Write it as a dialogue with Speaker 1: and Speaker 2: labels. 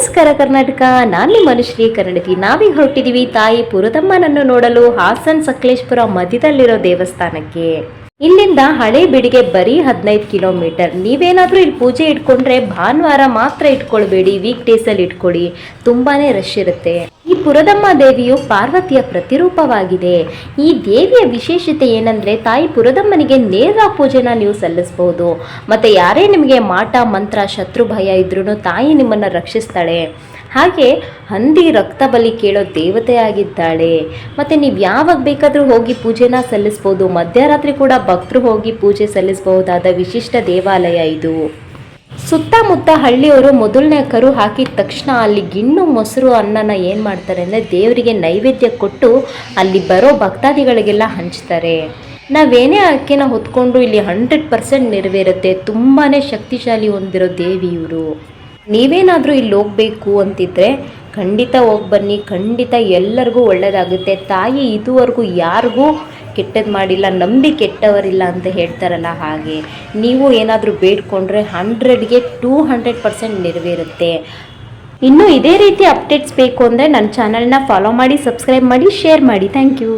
Speaker 1: ನಮಸ್ಕಾರ ಕರ್ನಾಟಕ. ನಾನು ಮನುಶ್ರೀ ಕನ್ನಡತಿ. ನಾವೀಗ ಹೊರಟಿದೀವಿ ತಾಯಿ ಪುರದಮ್ಮನನ್ನು ನೋಡಲು ಹಾಸನ್ ಸಕಲೇಶ್ಪುರ ಮಧ್ಯದಲ್ಲಿರೋ ದೇವಸ್ಥಾನಕ್ಕೆ. ಇಲ್ಲಿಂದ ಹಳೆ ಬಿಡಿಗೆ ಬರೀ ಹದಿನೈದು ಕಿಲೋಮೀಟರ್. ನೀವೇನಾದರೂ ಇಲ್ಲಿ ಪೂಜೆ ಇಟ್ಕೊಂಡ್ರೆ ಭಾನುವಾರ ಮಾತ್ರ ಇಟ್ಕೊಳ್ಬೇಡಿ. ವೀಕ್ ಡೇಸಲ್ಲಿ ಇಟ್ಕೊಳ್ಳಿ ತುಂಬಾನೇ ರಶ್ ಇರುತ್ತೆ. ಪುರದಮ್ಮ ದೇವಿಯು ಪಾರ್ವತಿಯ ಪ್ರತಿರೂಪವಾಗಿದೆ. ಈ ದೇವಿಯ ವಿಶೇಷತೆ ಏನಂದ್ರೆ ತಾಯಿ ಪುರದಮ್ಮನಿಗೆ ನೇರ ಪೂಜೆನ ನೀವು ಸಲ್ಲಿಸಬಹುದು ಮತ್ತೆ ಯಾರೇ ನಿಮಗೆ ಮಾಟ, ಮಂತ್ರ, ಶತ್ರು ಭಯ ಇದ್ರೂ ತಾಯಿ ನಿಮ್ಮನ್ನ ರಕ್ಷಿಸ್ತಾಳೆ. ಹಾಗೆ ಹಂದಿ ರಕ್ತ ಬಲಿ ಕೇಳೋ ದೇವತೆ ಆಗಿದ್ದಾಳೆ. ಮತ್ತೆ ನೀವು ಯಾವಾಗ ಬೇಕಾದರೂ ಹೋಗಿ ಪೂಜೆನ ಸಲ್ಲಿಸ್ಬೋದು. ಮಧ್ಯರಾತ್ರಿ ಕೂಡ ಭಕ್ತರು ಹೋಗಿ ಪೂಜೆ ಸಲ್ಲಿಸಬಹುದಾದ ವಿಶಿಷ್ಟ ದೇವಾಲಯ ಇದು. ಸುತ್ತಮುತ್ತ ಹಳ್ಳಿಯವರು ಮೊದಲನೇ ಕರು ಹಾಕಿದ ತಕ್ಷಣ ಅಲ್ಲಿ ಗಿಣ್ಣು ಮೊಸರು ಅನ್ನನ ಏನು ಮಾಡ್ತಾರೆ ಅಂದರೆ ದೇವರಿಗೆ ನೈವೇದ್ಯ ಕೊಟ್ಟು ಅಲ್ಲಿ ಬರೋ ಭಕ್ತಾದಿಗಳಿಗೆಲ್ಲ ಹಂಚ್ತಾರೆ. ನಾವೇನೇ ಅಕ್ಕಿನ ಹೊತ್ಕೊಂಡು ಇಲ್ಲಿ ಹಂಡ್ರೆಡ್ ಪರ್ಸೆಂಟ್ ನೆರವೇರುತ್ತೆ ತುಂಬಾ ಶಕ್ತಿಶಾಲಿ ಹೊಂದಿರೋ ದೇವಿ ಇವರು. ನೀವೇನಾದರೂ ಇಲ್ಲಿ ಹೋಗಬೇಕು ಅಂತಿದ್ರೆ ಖಂಡಿತ ಹೋಗಿ ಬನ್ನಿ, ಖಂಡಿತ ಎಲ್ಲರಿಗೂ ಒಳ್ಳೆಯದಾಗುತ್ತೆ ತಾಯಿ ಇದುವರೆಗೂ ಯಾರಿಗೂ ಕೆಟ್ಟದ್ದು ಮಾಡಿಲ್ಲ, ನಂಬಿ ಕೆಟ್ಟವರಿಲ್ಲ ಅಂತ ಹೇಳ್ತಾರಲ್ಲ ಹಾಗೆ. ನೀವು ಏನಾದರೂ ಬೇಡ್ಕೊಂಡ್ರೆ ಹಂಡ್ರೆಡ್ಗೆ ಟೂ ಹಂಡ್ರೆಡ್ ಪರ್ಸೆಂಟ್ ನೆರವೇರುತ್ತೆ. ಇನ್ನೂ ಇದೇ ರೀತಿ ಅಪ್ಡೇಟ್ಸ್ ಬೇಕು ಅಂದರೆ ನನ್ನ ಚಾನಲ್ನ ಫಾಲೋ ಮಾಡಿ ಸಬ್ಸ್ಕ್ರೈಬ್ ಮಾಡಿ ಶೇರ್ ಮಾಡಿ. Thank you